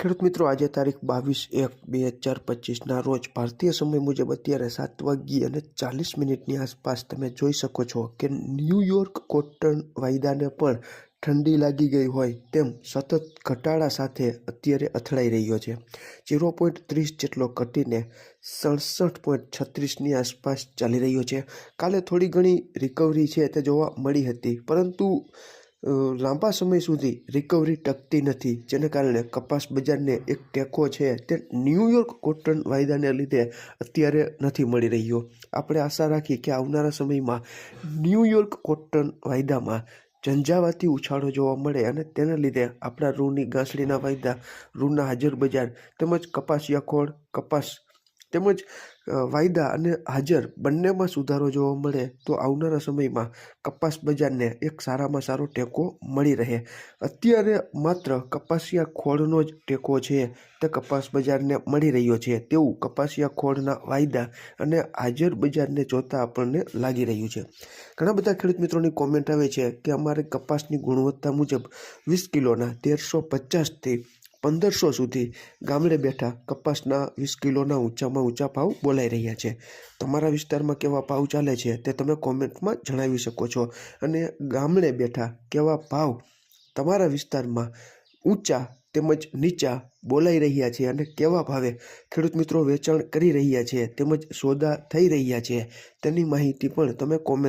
ખેડૂત મિત્રો, આજે તારીખ બાવીસ એક બે હજાર પચીસના રોજ ભારતીય સમય મુજબ અત્યારે સાત વાગી અને ચાલીસ મિનિટની આસપાસ તમે જોઈ શકો છો કે ન્યૂયોર્ક કોટન વાયદાને પણ ઠંડી લાગી ગઈ હોય તેમ સતત ઘટાડા સાથે અત્યારે અથડાઈ રહ્યો છે. ઝીરો પોઈન્ટ ત્રીસ જેટલો ઘટીને સડસઠ પોઈન્ટ છત્રીસની આસપાસ ચાલી રહ્યો છે. કાલે થોડી ઘણી રિકવરી છે તે જોવા મળી હતી, પરંતુ લાંબા સમય સુધી રિકવરી ટકતી નથી. જેને કારણે કપાસ બજારને એક ટેકો છે તે ન્યૂયોર્ક કોટન વાયદાને લીધે અત્યારે નથી મળી રહ્યો. આપણે આશા રાખી કે આવનારા સમયમાં ન્યૂયોર્ક કોટન વાયદામાં ઝંઝાવાતી ઉછાળો જોવા મળે અને તેના લીધે આપણા રૂની ગાંસડીના વાયદા, રૂના હાજર બજાર તેમજ કપાસ ખોળ, કપાસ તેમજ વાયદા અને હાજર બંનેમાં સુધારો જોવા મળે તો આવનારા સમયમાં કપાસ બજારને એક સારામાં સારો ટેકો મળી રહે. અત્યારે માત્ર કપાસિયા ખોળનો જ ટેકો છે, તે કપાસ બજારને મળી રહ્યો છે. તેવું કપાસિયા ખોળના વાયદા અને હાજર બજારને જોતા આપણને લાગી રહ્યું છે. ઘણા બધા ખેડૂત મિત્રોની કોમેન્ટ આવે છે કે અમારે કપાસની ગુણવત્તા મુજબ વીસ કિલોના તેરસો પચાસથી પંદરસો સુધી ગામડે બેઠા કપાસના વીસ કિલોના ઊંચામાં ઊંચા ભાવ બોલાઈ રહ્યા છે. તમારા વિસ્તારમાં કેવા ભાવ ચાલે છે તે તમે કોમેન્ટમાં જણાવી શકો છો. અને ગામડે બેઠા કેવા ભાવ તમારા વિસ્તારમાં ઊંચા તેમજ નીચા બોલાઈ રહ્યા છે અને કેવા ભાવે ખેડૂત મિત્રો વેચાણ કરી રહ્યા છે તેમજ સોદા થઈ રહ્યા છે તેની માહિતી પણ તમે કોમેન્ટ